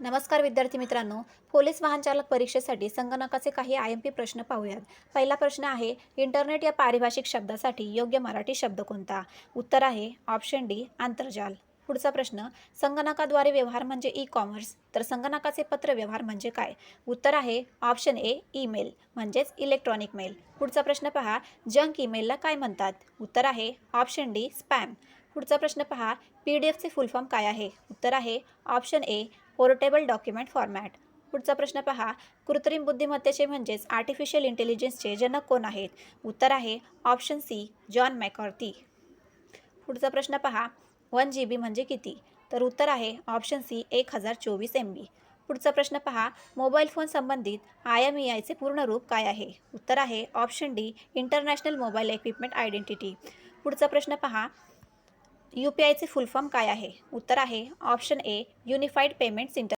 नमस्कार विद्यार्थी मित्रांनो. पोलीस वाहनचालक परीक्षेसाठी संगणकाचे काही आय एम पी प्रश्न पाहूयात. पहिला प्रश्न आहे इंटरनेट या पारिभाषिक शब्दासाठी योग्य मराठी शब्द कोणता? उत्तर आहे ऑप्शन डी आंतरजाल. पुढचा प्रश्न संगणकाद्वारे व्यवहार म्हणजे ई कॉमर्स तर संगणकाचे पत्र व्यवहार म्हणजे काय? उत्तर आहे ऑप्शन ए ईमेल म्हणजेच इलेक्ट्रॉनिक मेल. पुढचा प्रश्न पहा जंक ईमेलला काय म्हणतात? उत्तर आहे ऑप्शन डी स्पॅम. पुढचा प्रश्न पहा पी डी एफचे फुल फॉर्म काय आहे? उत्तर आहे option A portable document format. पुढचा प्रश्न पहा कृत्रिम बुद्धिमत्तेचे म्हणजेच आर्टिफिशियल इंटेलिजन्सचे जनक कोण आहेत? उत्तर आहे ऑप्शन सी जॉन मॅकॉर्थी. पुढचा प्रश्न पहा वन जी बी म्हणजे किती? तर उत्तर आहे ऑप्शन सी एक हजार चोवीस एम बी. पुढचा प्रश्न पहा मोबाईल फोन संबंधित आय एम ई आयचे पूर्ण रूप काय आहे? उत्तर आहे option D international mobile equipment identity. पुढचा प्रश्न पहा यू पी आयचे फुल फॉर्म काय आहे? उत्तर आहे option A unified payments inter